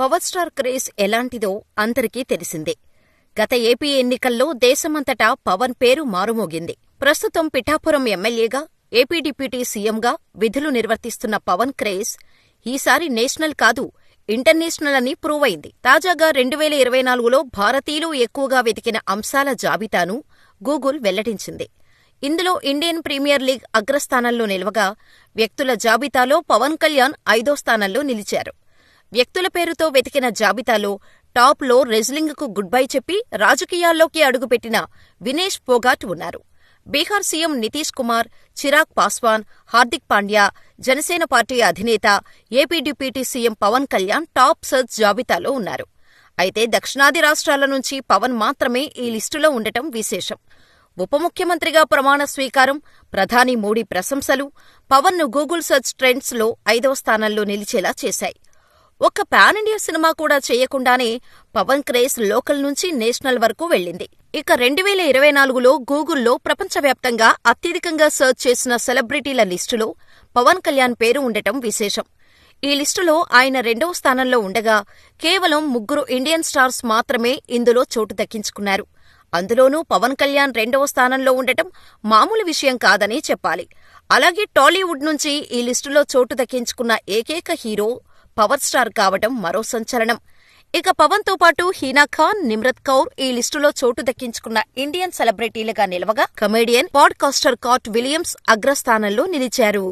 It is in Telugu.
పవర్ స్టార్ క్రేజ్ ఎలాంటిదో అందరికీ తెలిసిందే. గత ఏపీ ఎన్నికల్లో దేశమంతటా పవన్ పేరు మారుమోగింది. ప్రస్తుతం పిఠాపురం ఎమ్మెల్యేగా ఏపీ డిప్యూటీ సీఎంగా విధులు నిర్వర్తిస్తున్న పవన్ క్రేజ్ ఈసారి నేషనల్ కాదు ఇంటర్నేషనల్ అని ప్రూవ్ అయింది. తాజాగా రెండు వేల ఇరవై నాలుగులో భారతీయులు ఎక్కువగా వెతికిన అంశాల జాబితాను గూగుల్ వెల్లడించింది. ఇందులో ఇండియన్ ప్రీమియర్ లీగ్ అగ్రస్థానంలో నిలవగా వ్యక్తుల జాబితాలో పవన్ కళ్యాణ్ ఐదో స్థానంలో నిలిచారు. వ్యక్తుల పేరుతో వెతికిన జాబితాలో టాప్లో రెజ్లింగ్కు గుడ్ బై చెప్పి రాజకీయాల్లోకి అడుగుపెట్టిన వినేష్ ఫోగాట్ ఉన్నారు. బీహార్ సీఎం నితీష్ కుమార్ చిరాగ్ పాస్వాన్ హార్దిక్ పాండ్యా జనసేన పార్టీ అధినేత AP deputy CM Pawan Kalyan top search జాబితాలో ఉన్నారు. అయితే దక్షిణాది రాష్ట్రాల నుంచి పవన్ మాత్రమే ఈ లిస్టులో ఉండటం విశేషం. ఉప ముఖ్యమంత్రిగా ప్రమాణ స్వీకారం ప్రధాని మోడీ ప్రశంసలు పవన్ను గూగుల్ సెర్చ్ ట్రెండ్స్లో ఐదవ స్థానంలో నిలిచేలా చేశాయి. ఒక్క పాన్ ఇండియా సినిమా కూడా చేయకుండానే పవన్ క్రేజ్ లోకల్ నుంచి నేషనల్ వరకు వెళ్ళింది. ఇక రెండు వేల ఇరవై నాలుగులో గూగుల్లో ప్రపంచవ్యాప్తంగా అత్యధికంగా సెర్చ్ చేసిన సెలబ్రిటీల లిస్టులో పవన్ కళ్యాణ్ పేరు ఉండటం విశేషం. ఈ లిస్టులో ఆయన రెండవ స్థానంలో ఉండగా కేవలం ముగ్గురు ఇండియన్ స్టార్స్ మాత్రమే ఇందులో చోటు దక్కించుకున్నారు. అందులోనూ పవన్ కళ్యాణ్ రెండవ స్థానంలో ఉండటం మామూలు విషయం కాదని చెప్పాలి. అలాగే టాలీవుడ్ నుంచి ఈ లిస్టులో చోటు దక్కించుకున్న ఏకైక హీరో పవర్ స్టార్ కావటం మరో సంచలనం. ఇక పవన్తో పాటు హీనా ఖాన్ నిమ్రత్ కౌర్ ఈ లిస్టులో చోటు దక్కించుకున్న ఇండియన్ సెలబ్రిటీలుగా నిలవగా కమేడియన్ పాడ్కాస్టర్ కాట్ విలియమ్స్ అగ్రస్థానంలో నిలిచారు.